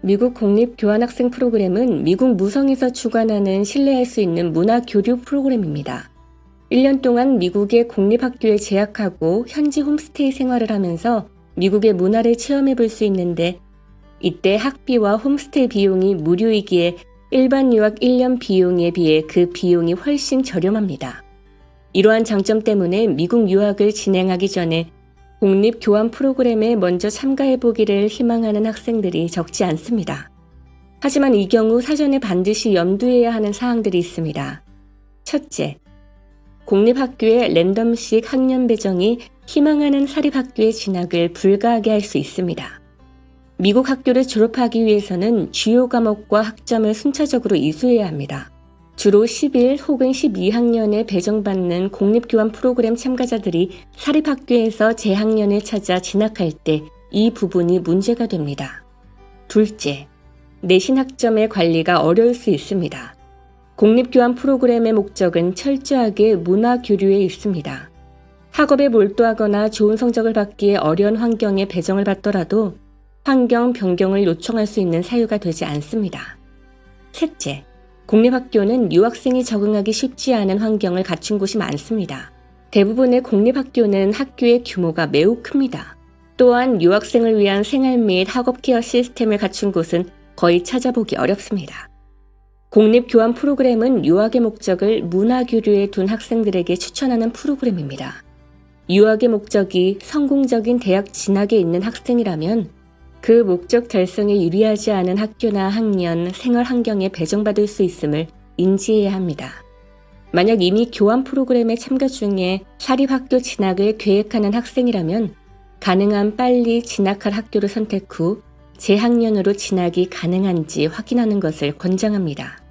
미국 공립 교환학생 프로그램은 미국 무성에서 주관하는 신뢰할 수 있는 문화 교류 프로그램입니다. 1년 동안 미국의 공립학교에 재학하고 현지 홈스테이 생활을 하면서 미국의 문화를 체험해 볼 수 있는데 이때 학비와 홈스테이 비용이 무료이기에 일반 유학 1년 비용에 비해 그 비용이 훨씬 저렴합니다. 이러한 장점 때문에 미국 유학을 진행하기 전에 공립 교환 프로그램에 먼저 참가해 보기를 희망하는 학생들이 적지 않습니다. 하지만 이 경우 사전에 반드시 염두해야 하는 사항들이 있습니다. 첫째, 공립학교의 랜덤식 학년 배정이 희망하는 사립학교의 진학을 불가하게 할 수 있습니다. 미국 학교를 졸업하기 위해서는 주요 과목과 학점을 순차적으로 이수해야 합니다. 주로 11 혹은 12학년에 배정받는 공립교환 프로그램 참가자들이 사립학교에서 재학년을 찾아 진학할 때 이 부분이 문제가 됩니다. 둘째, 내신 학점의 관리가 어려울 수 있습니다. 공립교환 프로그램의 목적은 철저하게 문화 교류에 있습니다. 학업에 몰두하거나 좋은 성적을 받기에 어려운 환경에 배정을 받더라도 환경 변경을 요청할 수 있는 사유가 되지 않습니다. 셋째, 공립학교는 유학생이 적응하기 쉽지 않은 환경을 갖춘 곳이 많습니다. 대부분의 공립학교는 학교의 규모가 매우 큽니다. 또한 유학생을 위한 생활 및 학업 케어 시스템을 갖춘 곳은 거의 찾아보기 어렵습니다. 공립 교환 프로그램은 유학의 목적을 문화 교류에 둔 학생들에게 추천하는 프로그램입니다. 유학의 목적이 성공적인 대학 진학에 있는 학생이라면 그 목적 달성에 유리하지 않은 학교나 학년, 생활 환경에 배정받을 수 있음을 인지해야 합니다. 만약 이미 교환 프로그램에 참가 중에 사립학교 진학을 계획하는 학생이라면 가능한 빨리 진학할 학교를 선택 후 재학년으로 진학이 가능한지 확인하는 것을 권장합니다.